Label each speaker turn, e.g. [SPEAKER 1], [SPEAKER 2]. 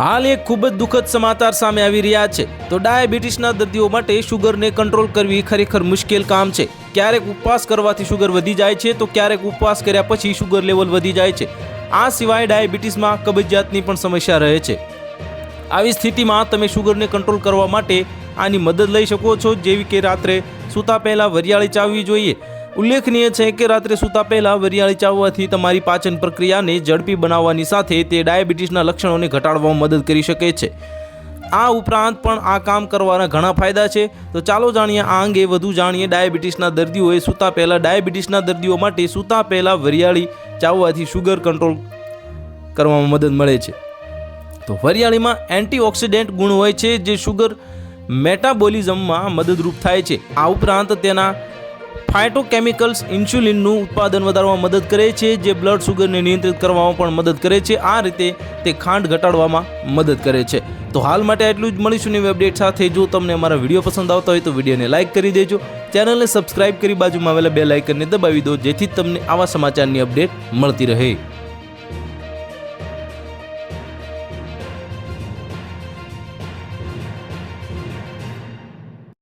[SPEAKER 1] હાલ એક ખૂબ જ દુઃખદ સમાચાર સામે આવી રહ્યા છે. તો ડાયાબિટીસના દર્દીઓ માટે શુગરને કંટ્રોલ કરવી ખરેખર મુશ્કેલ કામ છે. ક્યારેક ઉપવાસ કરવાથી શુગર વધી જાય છે, તો ક્યારેક ઉપવાસ કર્યા પછી શુગર લેવલ વધી જાય છે. આ સિવાય ડાયાબિટીસમાં કબજિયાતની પણ સમસ્યા રહે છે. આવી સ્થિતિમાં તમે શુગરને કંટ્રોલ કરવા માટે આની મદદ લઈ શકો છો, જેવી કે રાત્રે સૂતા પહેલાં વરિયાળી ચાવવી જોઈએ. ઉલ્લેખનીય છે કે રાત્રે સૂતા પહેલાં વરિયાળી ચાવવાથી તમારી પાચન પ્રક્રિયાને ઝડપી બનાવવાની સાથે તે ડાયાબિટીસના લક્ષણોને ઘટાડવામાં મદદ કરી શકે છે. આ ઉપરાંત પણ આ કામ કરવાના ઘણા ફાયદા છે. તો ચાલો જાણીએ આ અંગે વધુ જાણીએ ડાયાબિટીસના દર્દીઓએ સૂતા પહેલાં ડાયાબિટીસના દર્દીઓ માટે સૂતા પહેલાં વરિયાળી ચાવવાથી શુગર કંટ્રોલ કરવામાં મદદ મળે છે. તો વરિયાળીમાં એન્ટીઓક્સિડન્ટ ગુણ હોય છે જે શુગર મેટાબોલિઝમમાં મદદરૂપ થાય છે. આ ઉપરાંત તેના ફાઇટોકેમિકલ્સ ઇન્સ્યુલિનનું ઉત્પાદન વધારવામાં મદદ કરે છે, જે બ્લડ શુગરને નિયંત્રિત કરવામાં પણ મદદ કરે છે. આ રીતે તે ખાંડ ઘટાડવામાં મદદ કરે છે. તો હાલ માટે આટલું જ મળીશું નવી અપડેટ સાથે. જો તમને અમારા વીડિયો પસંદ આવતા હોય તો વિડીયોને લાઇક કરી દેજો. ચેનલને સબસ્ક્રાઇબ કરી બાજુમાં આવેલા બે લાઇકનને દબાવી દો, જેથી તમને આવા સમાચારની અપડેટ મળતી રહે.